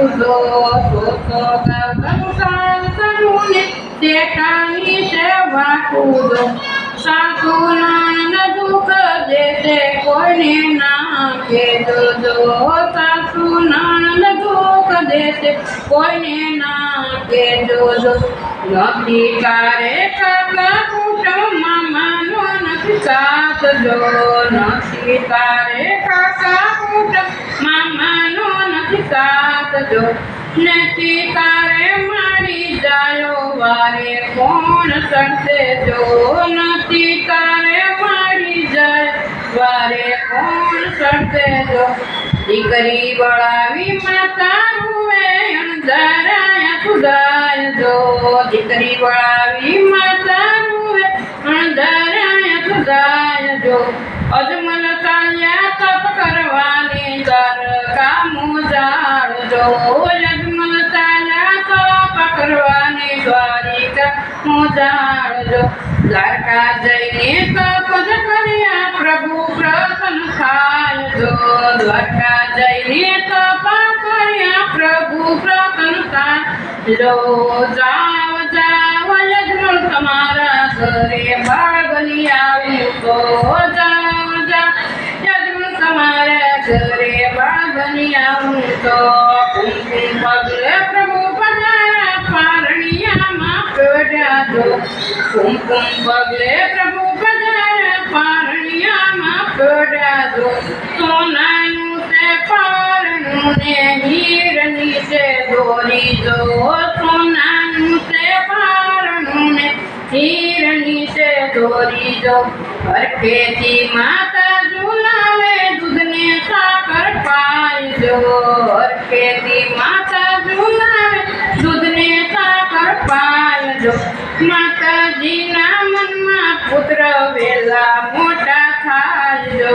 વટુ દો તો તો કંસાર કરુને તે કાની તે વટુ દો સાસુ નણંદ દુઃખ દેશે કોઈને ના કેજો જો સાસુ નણંદ દુઃખ દેશે કોઈને ના કેજો જો નથી કાકા કુટુંબમાં માનો નથી સાથ જો નથી તારે માનો નથી સાથ જો નથી તારે મારી જાયો વારે કોણ સરસે જો નથી તારે મારી જાય વારે કોણ સરસે જો દીકરી વળાવી માતા રૂવે અંધારાયા સુધાય જો દીકરી વળાવી માતા રૂવે અંધારાયા સુધાય જો અજમલ કરવાની દ્વારિકા જઈને તપ જ કર્યા પ્રભુ પ્રસન્ન થાય જો. દ્વારકા જઈને તપા કર્યા પ્રભુ પ્રસન્ન થાય જો. જાવ જાવ યજ્ઞ તમારા ઘરે બાળ બની આવ્યું તો જાવ જાવ. યજ્ઞ તમારા ઘરે બાળ બની આવું તો जादो कुमकुम बगले प्रभु पारणिया दो सोना से पारणु ने हीरनी से दोरी दो से पारणु ने से दोरी दो माता झूलावे दूध ने साकर पाई जो हर खेती માતાજીના મનમાં પુત્ર વેલા મોટા થાજો.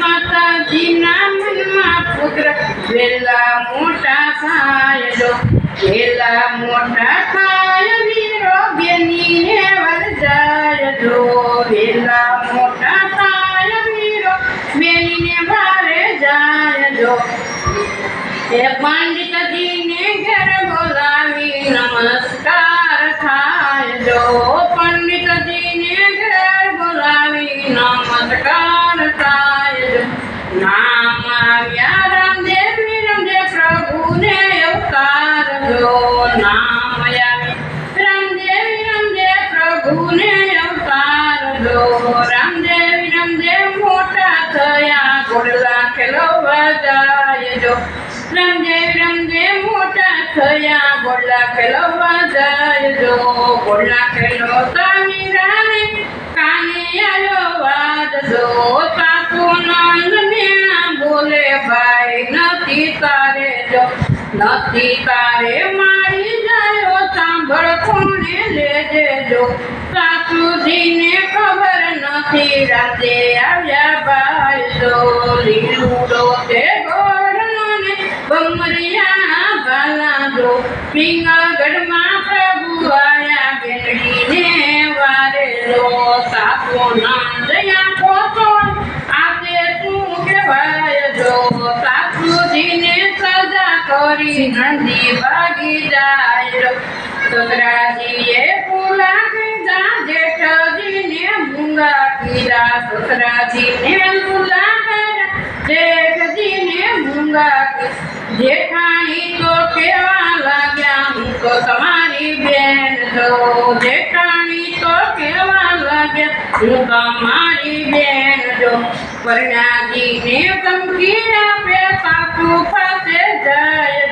માતાજીના મનમાં પુત્ર વેલા મોટા થાજો. વેલા મોટા થાય વીરો બેનીને વરજાય જો વેલા મોટા થાય વીરો બેનીને ભારે જાય જો એ પંડિતજીને ઘર બોલાવી નમસ્કાર. નામ આવ્યા રામદેવ રામદેવ પ્રભુને અવતાર જો નામ આવ્યા રામદેવ રામદેવ પ્રભુને અવતાર જો રામદેવ રામદેવ મોટા થયા ગોડલા ખેલો જાય જો રામદેવ રામદેવ મોટા થયા ગોડલા ખેલવા જાય જો ગોડલા ખેલો તારે જો નથી તારે મારી ગયો સાંભળ, કોને લેજે જો સાસુજીને ખબર નથી રાતે આવ્યા ભાઈ લીલુડો તે ગોરનો બમરિયા ભાલા દો પિંગળગઢમાં પ્રભુ આયા બેનડીને વારે લો સાસુ નંદયા કરી નંદી ભાગી જાય રો સસરાજીએ ફૂલા કીધા જેઠજીને મૂંગા કીધા સસરાજીને ફૂલા કર્યા જેઠજીને મૂંગા કીધા જેઠાણી તો કેવા લાગ્યા હું તો તમારી બેન છો જેઠાણી તો કેવા લાગ્યા હું તમારી બેન જો પરણાજીને ધમકી આપે સાસુ પાસે જાય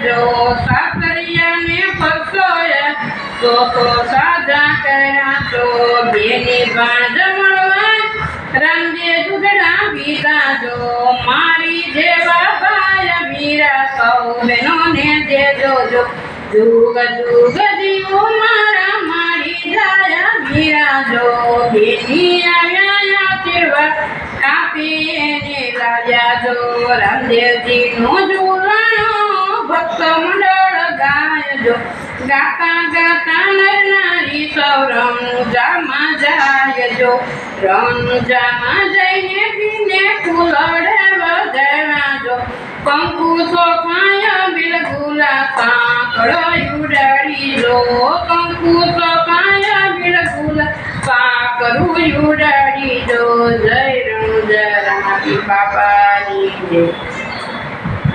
જો સાસરિયાને ફરસોયા, તો તો સાજા કર્યા તો બેની પણ મળવા રાંધે દૂધડા પીતા જો મારી જેવા બહેનોને દેજો જો. જુગ જુગ જીવો મારા મારી જાય જો. બેની આવ્યા આશીર્વાદ કાપી એને લાવ્યા જો. રામદેવજીનો ઝૂલણો ભક્ત મંડળ ગાયજો. ગાતા ગાતા નરનારી સૌ રણુજામાં જાયજો. જો રણુજામાં જઈને પીને ફૂલડે વધારજો કંકુ સોખાય બિલગુલા સાંકળો ઉડાડી લો કંકુ સોખાય બિલગુલા સાંકળું ઉડાડી જો જય રણુજા રામાપી બાપાની જય